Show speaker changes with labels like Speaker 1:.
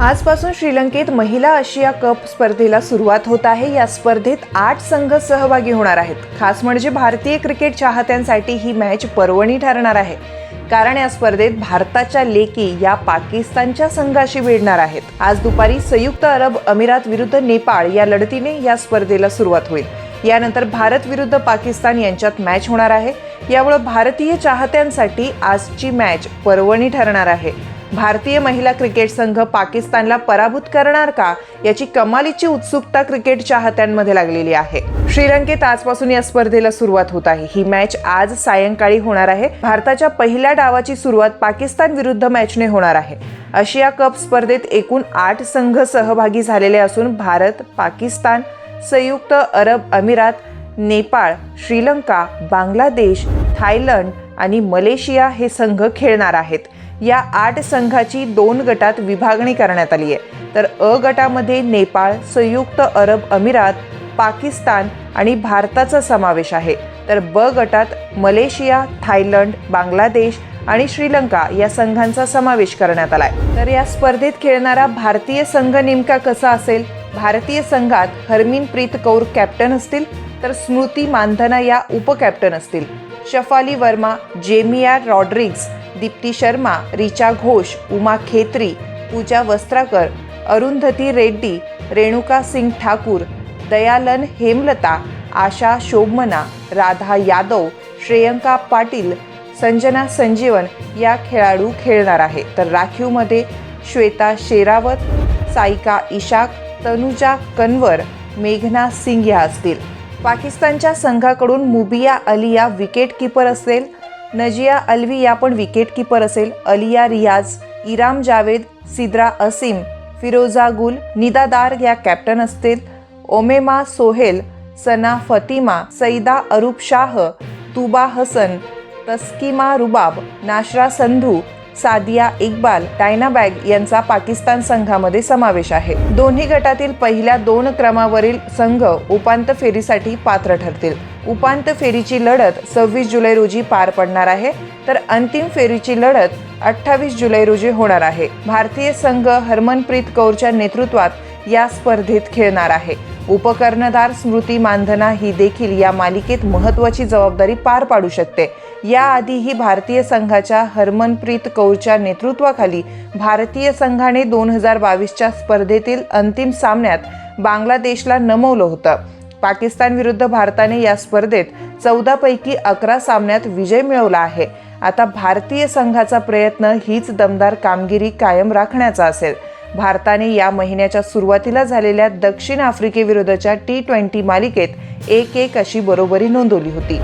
Speaker 1: आजपासून श्रीलंकेत महिला आशिया कप स्पर्धेला सुरुवात होत आहे. या स्पर्धेत आठ संघ सहभागी होणार आहेत. खास म्हणजे भारतीय क्रिकेट चाहत्यांसाठी ही मॅच पर्वणी ठरणार आहे. कारण या स्पर्धेत भारताच्या लेकी या पाकिस्तानच्या संघाशी भिडणार आहेत. आज दुपारी संयुक्त अरब अमिरात विरुद्ध नेपाळ या लढतीने या स्पर्धेला सुरुवात होईल. यानंतर भारत विरुद्ध पाकिस्तान यांच्यात मॅच होणार आहे. यामुळे भारतीय चाहत्यांसाठी आजची मॅच पर्वणी ठरणार आहे. भारतीय महिला क्रिकेट संघ पाकिस्तानला पराभूत करणार का? याची कमालीची उत्सुकता क्रिकेट चाहत्यांमध्ये लागलेली आहे. श्रीलंकेत आजपासून या स्पर्धेला सुरुवात होत आहे. ही मॅच आज सायंकाळी होणार आहे. भारताच्या पहिल्या डावाची सुरुवात पाकिस्तान विरुद्ध मॅचने होणार आहे. आशिया कप स्पर्धेत एकूण आठ संघ सहभागी झालेले असून भारत पाकिस्तान संयुक्त अरब अमिरात नेपाळ श्रीलंका बांगलादेश थायलंड आणि मलेशिया हे संघ खेळणार आहेत. या आठ संघाची दोन गटात विभागणी करण्यात आली आहे. तर अ गटामध्ये नेपाळ संयुक्त अरब अमिरात पाकिस्तान आणि भारताचा समावेश आहे. तर ब गटात मलेशिया थायलंड बांगलादेश आणि श्रीलंका या संघांचा समावेश करण्यात आलाय. तर या स्पर्धेत खेळणारा भारतीय संघ नेमका कसा असेल? भारतीय संघात हरमीनप्रीत कौर कॅप्टन असतील? तर स्मृती मानधना या उपकॅप्टन असतील. शफाली वर्मा जेमिया रॉड्रिग्स दीप्ती शर्मा रिचा घोष उमा खेत्री पूजा वस्त्राकर अरुंधती रेड्डी रेणुका सिंग ठाकूर दयालन हेमलता आशा शोभमना राधा यादव श्रेयंका पाटील संजना संजीवन या खेळाडू खेळणार आहे. तर राखीवमध्ये श्वेता शेरावत साईका इशाक तनुजा कन्वर मेघना सिंग या असतील. पाकिस्तानच्या संघाकडून मुबिया अलिया विकेट किपर असेल. नजिया अल्वी या पण विकेट किपर असेल. अलिया रियाज इराम जावेद सिद्रा असीम फिरोजा गुल निदादार या कॅप्टन असतील. ओमेमा सोहेल सना फतिमा सईदा अरूप शाह तुबा हसन तस्किमा रुबाब नाशरा संधू सादिया इक्बाल डायना बॅग यांचा पाकिस्तान संघामध्ये समावेश आहे. दोन्ही गटातील पहिल्या दोन क्रमावरील संघ उपांत्य फेरीसाठी पात्र ठरतील. उपांत्य फेरीची लढत सव्वीस जुलै रोजी पार पडणार आहे तर अंतिम फेरीची लढत अठ्ठावीस जुलै रोजी होणार आहे. भारतीय संघ हरमनप्रीत कौरच्या नेतृत्वात या स्पर्धेत खेळणार आहे. उपकर्णधार स्मृती मानधना ही देखील या मालिकेत महत्त्वाची जबाबदारी पार पाडू शकते. याआधीही भारतीय संघाच्या हरमनप्रीत कौरच्या नेतृत्वाखाली भारतीय संघाने दोन हजार बावीसच्या स्पर्धेतील अंतिम सामन्यात बांगलादेशला नमवलं होतं. पाकिस्तान विरुद्ध भारताने या स्पर्धेत चौदापैकी अकरा सामन्यात विजय मिळवला आहे. आता भारतीय संघाचा प्रयत्न हीच दमदार कामगिरी कायम राखण्याचा असेल. भारताने या महिन्याच्या सुरुवातीला झालेल्या दक्षिण आफ्रिकेविरुद्धच्या टी ट्वेंटी मालिकेत एक एक अशी बरोबरी नोंदवली होती.